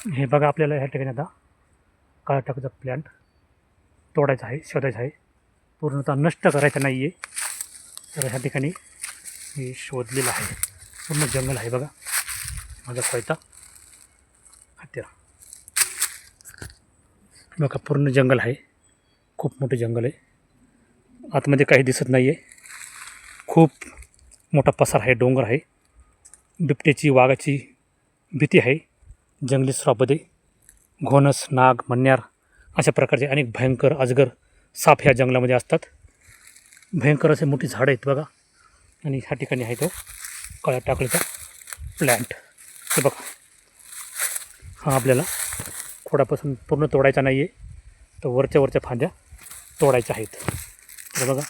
हे बघा, आपल्याला ह्या आता काळ्या टाकाचा प्लॅन्ट तोडायचा आहे, शोधायचा पूर्णतः नष्ट करायचा नाही आहे तर ह्या ठिकाणी मी शोधलेलं पूर्ण जंगल आहे बघा. माझा कोयता हत्या बघा, पूर्ण जंगल आहे. खूप मोठं जंगल आहे. आतमध्ये काही दिसत नाही आहे खूप मोठा पसार आहे, डोंगर है आहे. बिबट्याची, वाघाची भीती आहे. जंगली श्रापदे घोणस नाग मन्यार अशा प्रकारचे अनेक भयंकर अजगर साप ह्या जंगलामध्ये असतात. भयंकर असे मोठी झाडं आहेत बघा. आणि ह्या ठिकाणी आहे तो काळ्या टाकळीचा प्लॅन्ट हे बघा. हा आपल्याला खोडापासून पूर्ण तोडायचा नाही आहे तर वरच्या वरच्या फांद्या तोडायच्या आहेत. तर बघा.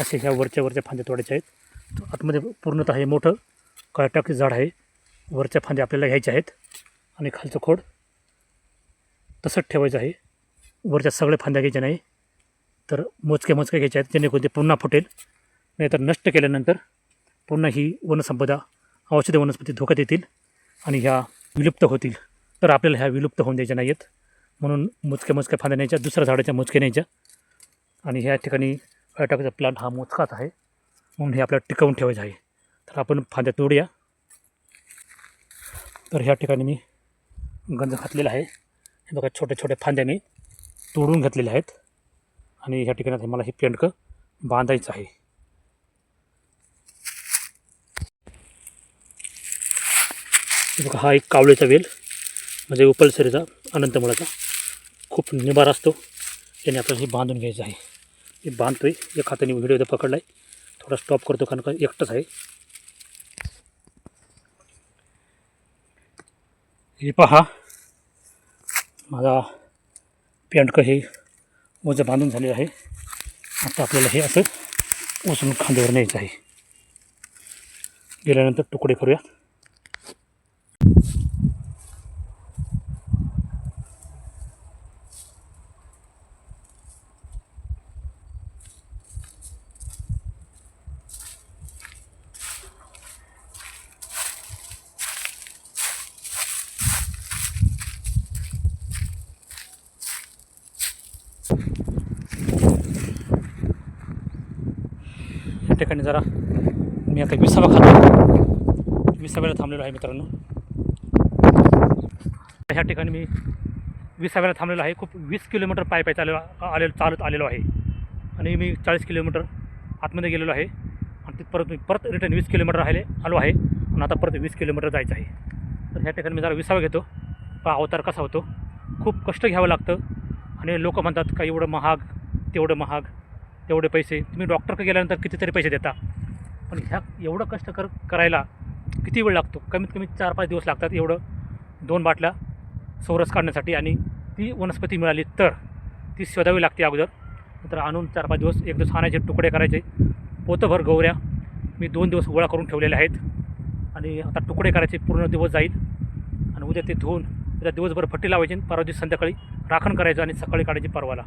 असे ह्या वरच्या वरच्या फांद्या तोडायच्या आहेत. तर आतमध्ये पूर्णतः हे मोठं काळ्या टाकळीचं झाड आहे. वरच्या फांद्या आपल्याला घ्यायच्या आहेत. आणि खालचं खोड तसंच ठेवायचं आहे. वरच्या सगळ्या फांद्या घ्यायच्या नाही. तर मोजके मोजके घ्यायचे आहेत जेणेकरून ते पुन्हा फुटेल. नाहीतर नष्ट केल्यानंतर पुन्हा ही वनसंपदा औषधी वनस्पती धोक्यात येतील आणि ह्या विलुप्त होतील. तर आपल्याला ह्या विलुप्त होऊन द्यायच्या नाही आहेत म्हणून मोजक्या मोजक्या फांद्या न्यायच्या दुसऱ्या झाडाच्या मोजक्या न्यायच्या. आणि ह्या ठिकाणी फळटाकाचा प्लांट हा मोजकाच आहे. म्हणून हे आपल्याला टिकवून ठेवायचं आहे. तर आपण फांद्या तोडूया. तर ह्या ठिकाणी मी गंज घातलेला आहे. हे बघा छोट्या छोट्या फांद्या मी तोडून घेतलेल्या आहेत. आणि ह्या ठिकाणी मला हे पेंडकं बांधायचं आहे. हे बघा हा एक कावळेचा वेल म्हणजे उपलसरीचा अनंतमुळाचा खूप निबार असतो. याने आपल्याला हे बांधून घ्यायचं आहे. हे बांधतोय. एक हाताने व्हिडिओ पकडला आहे थोडा स्टॉप करतो कारण का एकटंच आहे. हे पहा माझा पॅन्ट हे वजं बांधून झालेलं आहे. आता आपल्याला हे असं उचलून खांद्यावर न्यायचं आहे. गेल्यानंतर तुकडे करूया या ठिकाणी जरा मी आता विसावा खातो. विसाव्याला थांबलेलो आहे मित्रांनो. ह्या ठिकाणी मी विसाव्याला थांबलेलो आहे. खूप वीस किलोमीटर पाय पाय चाललेलो आलेलो चालत आलेलो आहे. आणि मी चाळीस किलोमीटर आतमध्ये गेलेलो आहे. आणि तिथं परत मी परत रिटर्न वीस किलोमीटर राहिले आलो आहे. आणि आता परत वीस किलोमीटर जायचं आहे. तर ह्या ठिकाणी मी जरा विसावा घेतो. पहा अवतार कसा होतो. खूप कष्ट घ्यावं लागतं. आणि लोक म्हणतात का एवढं महाग तेवढं महाग. तेवढे पैसे. तुम्ही डॉक्टरकडे गेल्यानंतर कितीतरी पैसे देता. पण ह्या एवढं कष्ट कर करायला किती वेळ लागतो? कमीत कमी चार पाच दिवस लागतात एवढं. दोन बाटल्या सोरस काढण्यासाठी आणि ती वनस्पती मिळाली तर ती शोधावी लागते अगोदर. नंतर आणून चार पाच दिवस एक दिवस आणायचे तुकडे करायचे. पोतभर गौऱ्या मी दोन दिवस गोळा करून ठेवलेल्या आहेत. आणि आता तुकडे करायचे पूर्ण दिवस जाईल. आणि उद्या ते धुवून उद्या दिवसभर फट्टी लावायची आणि परवा दिवस संध्याकाळी राखण करायचं आणि सकाळी काढायची परवाला.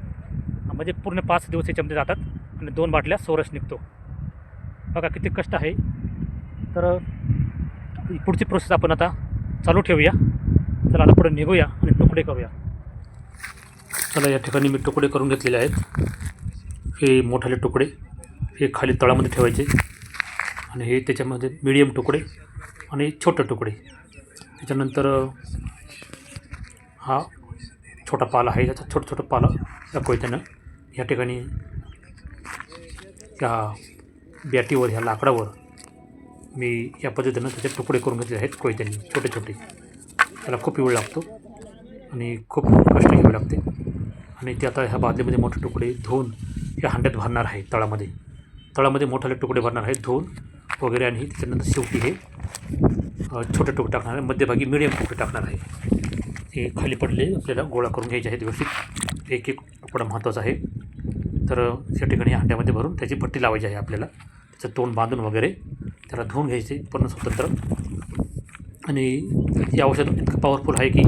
म्हणजे पूर्ण पाच दिवस याच्यामध्ये जातात आणि दोन बाटल्या सोरस निघतो. बघा किती कष्ट आहे. तर पुढची प्रोसेस आपण आता चालू ठेवूया. चला आता पुढे निघूया आणि तुकडे करूया. चला या ठिकाणी मी तुकडे करून घेतलेले आहेत. हे मोठाले तुकडे हे खाली तळामध्ये ठेवायचे. आणि हे त्याच्यामध्ये मिडियम तुकडे आणि छोटे तुकडे. त्याच्यानंतर हा छोटा पाला आहे त्याचा छोटं छोटं पाला या या ठिकाणी त्या बॅटीवर ह्या लाकडावर मी या पद्धतीनं त्याचे तुकडे करून घेतले आहेत कोयत्यांनी छोटे छोटे त्याला खूप वेळ लागतो आणि खूप कष्ट घ्यावे लागते. आणि ते आता ह्या बादलीमध्ये मोठे तुकडे धुवून या हांड्यात भरणार आहे तळामध्ये. तळामध्ये मोठाले तुकडे भरणार आहेत धुवून वगैरे आणि त्याच्यानंतर शेवटी हे छोटे तुकडे टाकणार आहे. मध्यभागी मिडियम तुकडे टाकणार आहे. हे खाली पडले आपल्याला गोळा करून घ्यायचे आहेत व्यवस्थित. एक एक तुकडा महत्त्वाचा आहे. तर त्या ठिकाणी हांड्यामध्ये भरून त्याची पट्टी लावायची आहे आपल्याला. त्याचं तोंड बांधून वगैरे त्याला धुवून घ्यायचे पूर्ण स्वतंत्र. आणि हे औषध इतकं पॉवरफुल आहे की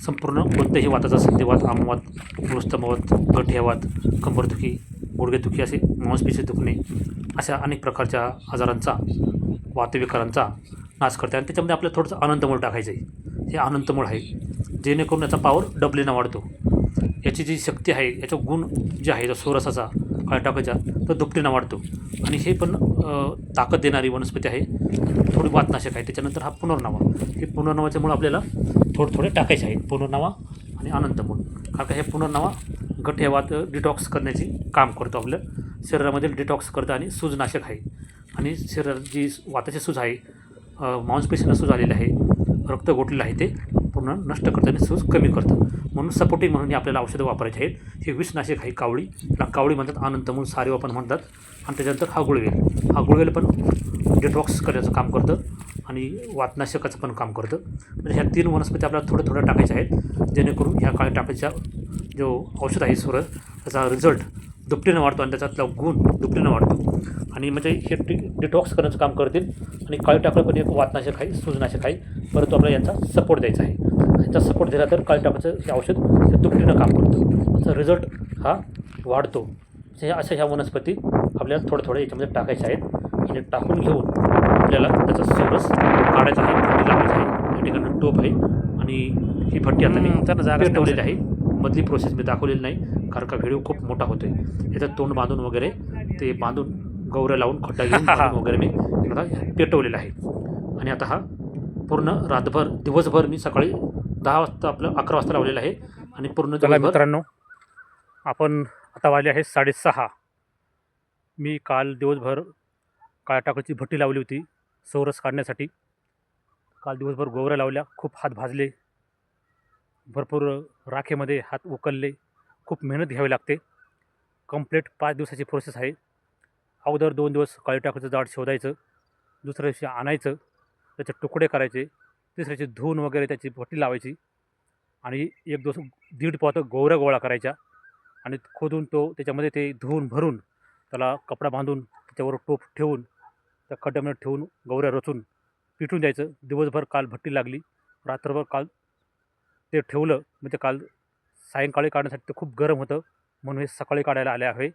संपूर्ण कोणत्याही वाताचा संधिवात आमवात मृस्तमवात गठियावात कंबरदुखी गुडघेदुखी असे मांसपेशी दुखणे अशा अनेक प्रकारच्या आजारांचा वातविकारांचा नाश करते. आणि त्याच्यामध्ये आपल्याला थोडंसं आनंदमूळ टाकायचं आहे हे अनंतमूळ आहे. जेणेकरून याचा पावर डबलीनं वाढतो. याची जी शक्ती आहे याचा गुण जे आहे सोरसाचा काळ्या टाकाचा तो दुपटीनं वाढतो. आणि हे पण ताकद देणारी वनस्पती आहे. थोडी वातनाशक आहे. त्याच्यानंतर हा पुनर्नावा. हे पुनर्नावाच्यामुळे आपल्याला थोडे थोडे टाकायचे आहेत. पुनर्नावा आणि अनंतमूळ कारण का हे पुनर्नावा हे वात डिटॉक्स करण्याचे काम करतो आपलं. शरीरामध्ये डिटॉक्स करतं आणि सूजनाशक आहे. आणि शरीरात जी वाताची सूज आहे मांसपेशींना सूज आलेली आहे रक्त गोठलेलं आहे ते पूर्ण नष्ट करतं आणि सूज कमी करतं म्हणून सपोर्टिंग म्हणून हे आपल्याला औषधं वापरायची आहेत. हे विषनाशक आहे कावळी. त्याला कावळी म्हणतात अनंतमूळ सारेवा पण म्हणतात. आणि त्याच्यानंतर हा गुळवेल. हा गुळवेल पण डिटॉक्स करण्याचं काम करतं आणि वातनाशकाचं पण काम करतं. म्हणजे ह्या तीन वनस्पती आपल्याला थोड्या थोड्या टाकायच्या आहेत. जेणेकरून ह्या काळ्या टाकायच्या जो औषध आहे सुरत त्याचा रिझल्ट दुपटीनं वाढतो आणि त्याच्यातला गुण दुपटीनं वाढतो. आणि म्हणजे हे डिटॉक्स करण्याचं काम करतील. आणि काळी टाकळं पण एक वातनाशक आहे सूजनाशक आहे परंतु आपल्याला यांचा सपोर्ट द्यायचा आहे. यांचा सपोर्ट दिला तर काळी टाकाचं हे औषध हे दुपटीनं काम करतं. त्याचा रिझल्ट हा वाढतो. हे अशा ह्या वनस्पती आपल्याला थोड्या थोड्या याच्यामध्ये टाकायच्या आहेत. आणि टाकून घेऊन आपल्याला त्याचा सोरस काढायचा आहे लावायची आहे. या ठिकाणी टोप आहे. आणि ही भट्टी आता मी पेटवलेली आहे. मधली प्रोसेस मी दाखवलेली नाही कारण का व्हिडिओ खूप मोठा होतो आहे याच्यात तोंड बांधून वगैरे ते बांधून गौऱ्या लावून खड्डा घेऊन वगैरे मी आता पेटवलेलं आहे. आणि आता हा पूर्ण रातभर दिवसभर मी सकाळी दहा वाजता आपलं अकरा वाजता लावलेलं आहे. आणि पूर्ण चला मित्रांनो आपण आता वाजले आहे साडेसहा. मी काल दिवसभर काळ्या टाकाची भट्टी लावली होती सौरस काढण्यासाठी. काल दिवसभर गोवऱ्या लावल्या खूप हात भाजले. भरपूर राखेमध्ये हात उकलले. खूप मेहनत घ्यावी लागते. कंप्लीट पाच दिवसाची प्रोसेस आहे. अगोदर दोन दिवस काळी टाकूचं झाड शोधायचं दुसऱ्या दिवशी आणायचं त्याचे तुकडे करायचे तिसऱ्याची दिवशी धुवून वगैरे त्याची भट्टी लावायची आणि एक दिवस दीड पोतं गोवऱ्या गोळा करायच्या आणि खोदून तो त्याच्यामध्ये ते धुवून भरून त्याला कपडा बांधून त्याच्यावर टोप ठेवून त्या खड्ड्यामध्ये ठेवून गौऱ्या रचून पिटून द्यायचं. दिवसभर काल भट्टी लागली रात्रभर काल ते ठेवलं. म्हणजे काल सायंकाळी काढण्यासाठी ते खूप गरम होतं. म्हणून हे सकाळी काढायला आले आहे.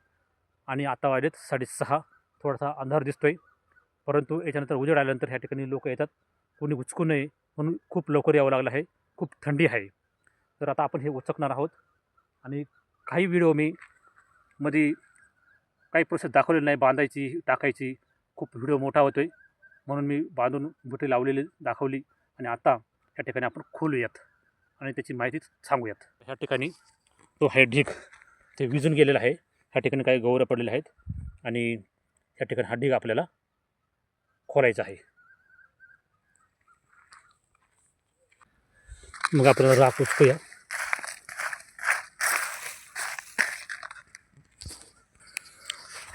आणि आता वाजलेत साडेसहा. थोडासा अंधार दिसतो आहे परंतु याच्यानंतर उजेड आल्यानंतर ह्या ठिकाणी लोक येतात. कोणी उचकू नये म्हणून खूप लवकर यावं लागलं आहे. खूप थंडी आहे. तर आता आपण हे उचकणार आहोत. आणि काही व्हिडिओ मी मध्ये काही प्रोसेस दाखवलेली नाही. बांधायची टाकायची. खूप व्हिडिओ मोठा होतो आहे म्हणून मी बांधून बुटे लावलेली दाखवली. आणि आता या ठिकाणी आपण खोलूयात. आणि त्याची माहिती सांगूयात. ह्या ठिकाणी तो आहे ढीग ते विजून गेलेला आहे. ह्या ठिकाणी काही गौरं पडलेले आहेत आणि ह्या ठिकाणी हा ढीग आपल्याला खोलायचा आहे. मग आपल्याला राख उचकूया.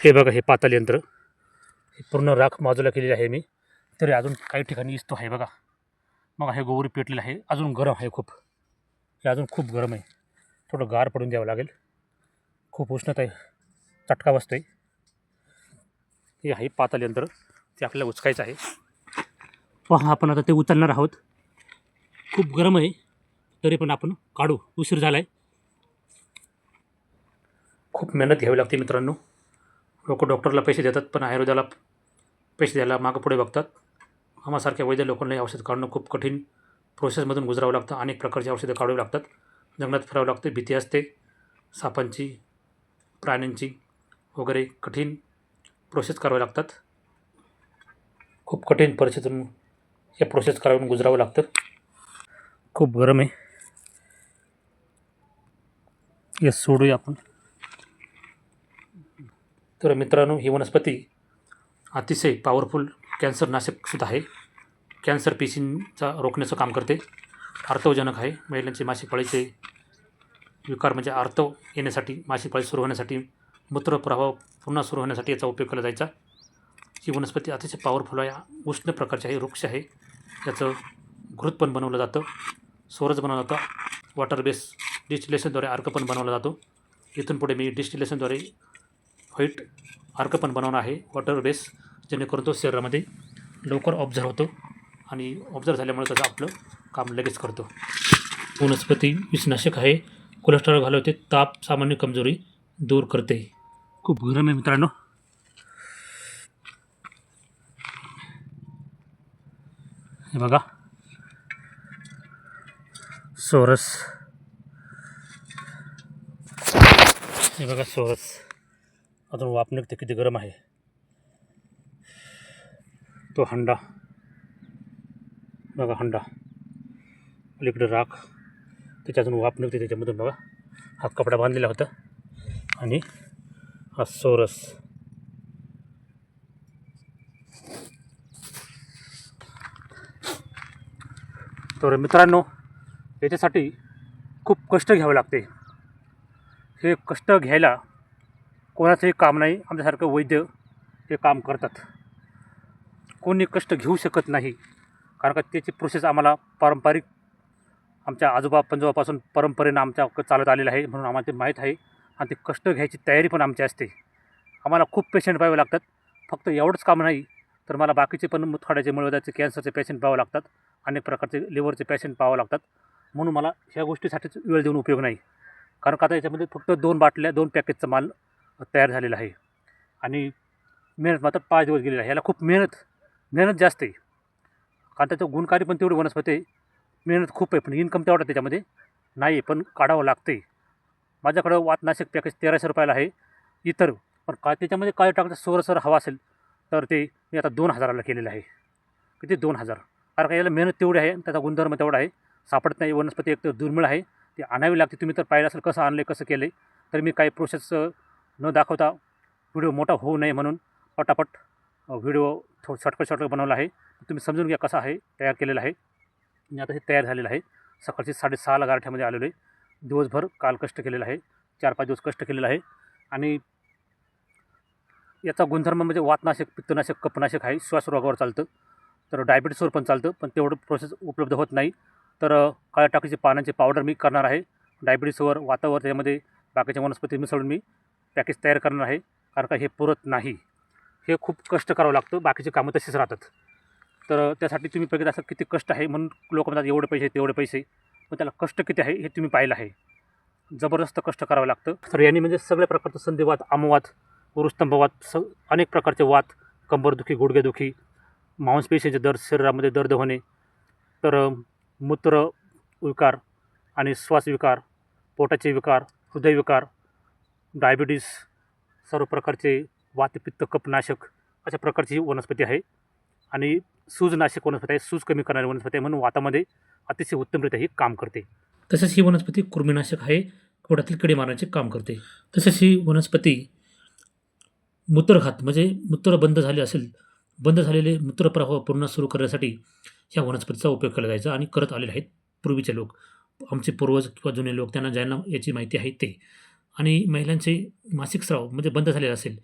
हे बघा हे पाताल यंत्र. हे पूर्ण राख बाजूला केलेली आहे मी. तरी अजून काही ठिकाणी इसतो आहे बघा. मग हे गोवरी पेटलेलं आहे. अजून गरम आहे खूप. हे अजून खूप गरम आहे. थोडं गार पडून द्यावं लागेल. खूप उष्णता आहे. चटका बसतो आहे हे आहे पाताल यंत्र. ते आपल्याला उचकायचं आहे. पहा आपण आता ते उचलणार आहोत. खूप गरम आहे. तरी पण आपण काढू. उशीर झाला आहे खूप मेहनत घ्यावी लागते मित्रांनो. लोक डॉक्टरला पैसे देतात पण आयुर्वेदाला पैसे द्यायला मागं पुढे बघतात. आम्हासारख्या वैद्य लोकांना हे औषध काढणं खूप कठीण प्रोसेसमधून गुजरावं लागतं. अनेक प्रकारची औषधं काढावी लागतात. जंगलात फिरावं लागते. भीती असते. सापांची प्राण्यांची वगैरे कठीण प्रोसेस कराव्या लागतात. खूप कठीण परिस्थितीतून हे प्रोसेस करावून गुजरावं लागतं. खूप गरम आहे. हे सोडूया आपण. तर मित्रांनो ही वनस्पती अतिशय पॉवरफुल कॅन्सर नाशकसुद्धा आहे. कॅन्सर पेशींचा रोखण्याचं काम करते. आर्तवजनक आहे. महिलांचे मासिक पाळीचे विकार म्हणजे आर्तव येण्यासाठी मासिक पाळी सुरू होण्यासाठी मूत्रप्रवाह पुन्हा सुरू होण्यासाठी याचा उपयोग केला जायचा. ही वनस्पती अतिशय पॉवरफुल आहे. उष्ण प्रकारची आहे वृक्ष आहे. याचं घृत पण बनवलं जातं. सोरज बनवलं जातं. वॉटर बेस डिस्टिलेशनद्वारे अर्क पण बनवला जातो. इथून पुढे मी डिस्टिलेशनद्वारे व्हाईट अर्क पण बनवणार आहे. वॉटर बेस जेणेकरून तो शरीरामध्ये लवकर ऑब्झर्व होतो आणि ऑब्झर्व झाल्यामुळे त्याचं आपलं काम लगेच करतो. वनस्पती विषनाशक आहे. कोलेस्ट्रॉल घालवते. ताप सामान्य कमजोरी दूर करते. खूप गरम आहे मित्रांनो. हे बघा. सोरस. हे बघा सोरस. अजून वापणं निघते किती गरम आहे. तो हंडा. बघा हंडा. अलीकडे राख. त्याच्या अजून वाप निघते त्याच्यामधून बघा. हात कपडा बांधलेला होता. आणि हा सोरस तर मित्रांनो याच्यासाठी खूप कष्ट घ्यावे लागते. हे कष्ट घ्यायला कोणाचंही काम नाही. आमच्यासारखं वैद्य हे काम करतात. कोणी कष्ट घेऊ शकत नाही. कारण का त्याची प्रोसेस आम्हाला पारंपरिक आमच्या आजोबा पंजोबापासून परंपरेनं आमच्या चालत आलेलं आहे म्हणून आम्हाला ते माहीत आहे. आणि ते कष्ट घ्यायची तयारी पण आमची असते. आम्हाला खूप पेशंट पाहावे लागतात. फक्त एवढंच काम नाही तर मला बाकीचे पण मुतखड्याचे मुळव्याचे कॅन्सरचे पेशंट पाहावं लागतात. अनेक प्रकारचे लिव्हरचे पेशंट पाहावं लागतात. म्हणून मला ह्या गोष्टीसाठीच वेळ देऊन उपयोग नाही. कारण का आता याच्यामध्ये फक्त दोन बाटल्या दोन पॅकेजचा माल तयार झालेला आहे. आणि मेहनत मात्र पाच दिवस गेलेला आहे. याला खूप मेहनत मेहनत जास्त आहे. कारण त्याचं गुणकारी पण तेवढी वनस्पती मेहनत खूप आहे पण इन्कम तेवढा त्याच्यामध्ये नाही आहे पण काढावं लागते माझ्याकडं वातनाशक पॅकेज तेराशे रुपयाला आहे. इतर पण का त्याच्यामध्ये काय टाकायचं सोर सर हवा असेल तर ते मी आता दोन हजाराला केलेलं आहे. किती? दोन हजार. कारण का याला मेहनत तेवढी आहे आणि त्याचा गुणधर्म तेवढा आहे. सापडत नाही वनस्पती एक तर दुर्मिळ आहे. ती आणावी लागते तुम्ही तर पाहिलं असेल कसं आणलं कसं केलं आहे तर मी काही प्रोसेस न दाखवता व्हिडिओ मोठा होऊ नये म्हणून पटापट व्हिडिओ थो शॉर्टकट शॉर्टकट बनवला आहे. तुम्ही समजून घ्या कसा आहे तयार केलेला आहे. मी आता हे तयार झालेलं आहे. सकाळची साडेसहाला गारठ्यामध्ये आलेलो आहे. दिवसभर काल कष्ट केलेलं आहे चार पाच दिवस कष्ट केलेलं आहे. आणि याचा गुणधर्म म्हणजे वातनाशक पित्तनाशक कपनाशक आहे श्वासरोगावर चालतं. तर डायबिटीसवर पण चालतं पण तेवढं प्रोसेस उपलब्ध होत नाही. तर काळ्या टाकीचे पानांचे पावडर मी करणार आहे. डायबिटीसवर वातावर त्यामध्ये बाकीच्या वनस्पती मिसळून मी पॅकेज तयार करणार आहे. कारण का हे पुरत नाही. हे खूप कष्ट करावं लागतं बाकीचे कामं तशीच राहतात. तर त्यासाठी तुम्ही बघित असं किती कष्ट आहे म्हणून लोक म्हणतात एवढे पैसे तेवढे पैसे. व त्याला कष्ट किती आहे हे तुम्ही पाहिलं आहे. जबरदस्त कष्ट करावं लागतं. तर यांनी म्हणजे सगळ्या प्रकारचं संधिवाद आमवाद उरुस्तंभवात स अनेक प्रकारचे वात कंबरदुखी गुडघेदुखी मांसपेशींचे दर शरीरामध्ये दर्द होणे तर मूत्र विकार आणि श्वास विकार पोटाचे विकार हृदयविकार डायबिटीस सर्व प्रकारचे वातपित्त कपनाशक अशा प्रकारची वनस्पती आहे. आणि सूजनाशक वनस्पती आहे सूज कमी करणारी वनस्पती आहे म्हणून वातामध्ये अतिशय उत्तमरित्या ही काम करते. तसेच ही वनस्पती कृमीनाशक आहे पोटातील किडे मारण्याचे काम करते. तसेच ही वनस्पती मूत्रघात म्हणजे मूत्र बंद झाले असेल बंद झालेले मूत्रप्रवाह पुन्हा सुरू करण्यासाठी ह्या वनस्पतीचा उपयोग केला जायचा आणि करत आलेले आहेत पूर्वीचे लोक. आमचे पूर्वज किंवा जुने लोक त्यांना ज्यांना याची माहिती आहे ते. आणि महिलांचे मासिक स्राव म्हणजे बंद झालेलं असेल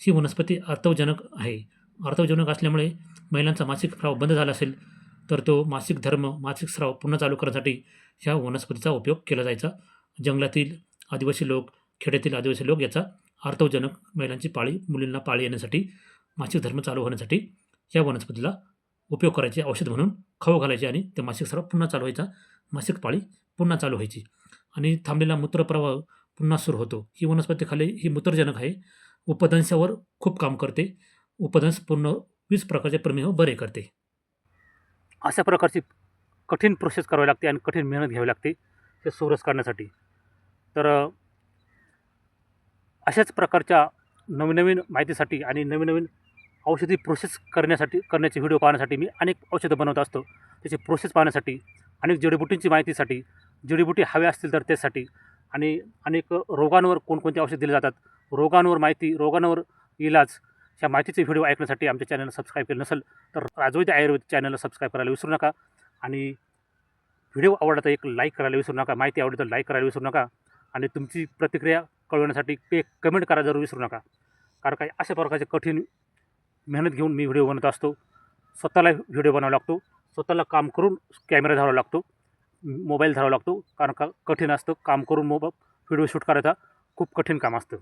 ही वनस्पती अर्थवजनक आहे. आर्तवजनक असल्यामुळे महिलांचा मासिक स्राव बंद झाला असेल तर तो मासिक धर्म मासिक स्राव पुन्हा चालू करण्यासाठी ह्या वनस्पतीचा उपयोग केला जायचा. जंगलातील आदिवासी लोक खेड्यातील आदिवासी लोक याचा अर्थवजनक महिलांची पाळी मुलींना पाळी येण्यासाठी मासिक धर्म चालू होण्यासाठी या वनस्पतीला उपयोग करायचे औषध म्हणून खाऊ घालायचे आणि ते मासिक स्राव पुन्हा चालू व्हायचा. मासिक पाळी पुन्हा चालू व्हायची. आणि थांबलेला मूत्रप्रवाह पुन्हा सुरू होतो. ही वनस्पती खाली ही मूत्रजनक आहे. उपदंशावर खूप काम करते. उपदंश पूर्ण वीस प्रकारचे प्रमेह हो बरे करते. अशा प्रकारची कठीण प्रोसेस करावी लागते आणि कठीण मेहनत घ्यावी लागते ते सोरस काढण्यासाठी तर अशाच प्रकारच्या नवीन नवीन माहितीसाठी आणि नवीन नवीन औषधी प्रोसेस करण्यासाठी करण्याचे व्हिडिओ पाहण्यासाठी मी अनेक औषधं बनवत असतो. त्याची प्रोसेस पाहण्यासाठी अनेक जडीबुटींची माहितीसाठी जडीबुटी हव्या असतील तर त्यासाठी आणि अनेक रोगांवर कोणकोणते औषध दिले जातात? रोगांवर माहिती रोगांवर इलाज या माहितीचे व्हिडिओ ऐकण्यासाठी आमच्या चॅनलला सबस्क्राईब केलं नसेल तर राजवैद्य आयुर्वेद चॅनलला सबस्क्राईब करायला विसरू नका. आणि व्हिडिओ आवडला तर एक लाईक करायला विसरू नका. माहिती आवडली तर लाईक करायला विसरू नका. आणि तुमची प्रतिक्रिया कळवण्यासाठी एक कमेंट करायला जरूर विसरू नका. कारण काही अशा प्रकारचे कठीण मेहनत घेऊन मी व्हिडिओ बनवत असतो. स्वतःला व्हिडिओ बनावा लागतो. स्वतःला काम करून कॅमेरा धरावा लागतो. मोबाईल धरावा लागतो. कारण का कठीण असतं. काम करून मोबा व्हिडिओ शूट करायचा खूप कठीण काम असतं.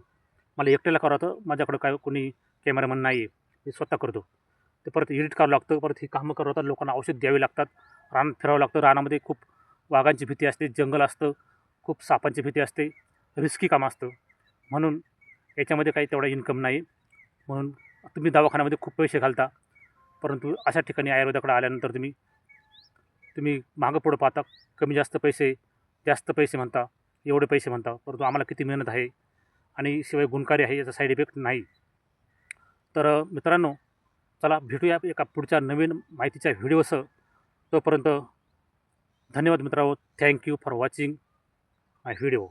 मला एकट्याला करावं माझ्याकडं काय कोणी कॅमेरामन नाही आहे. मी स्वतः करतो. ते परत एडिट करावं लागतं परत ही कामं करवतात लोकांना औषध द्यावे लागतात. रान फिरावं लागतं. रानामध्ये खूप वाघांची भीती असते जंगल असतं खूप सापांची भीती असते रिस्की काम असतं. म्हणून याच्यामध्ये काही तेवढा इन्कम नाही. म्हणून तुम्ही दवाखान्यामध्ये खूप पैसे घालता. परंतु अशा ठिकाणी आयुर्वेदाकडे आल्यानंतर तुम्ही तुम्ही मागं पुढं पाहता कमी जास्त पैसे जास्त पैसे म्हणता एवढे पैसे म्हणता. परंतु आम्हाला किती मेहनत आहे आणि शिवाय गुणकारी आहे याचा साईड इफेक्ट नाही. तर मित्रांनो चला भेटूया एका पुढच्या नवीन माहितीच्या व्हिडिओसह. तोपर्यंत धन्यवाद मित्रांनो. Thank you for watching my video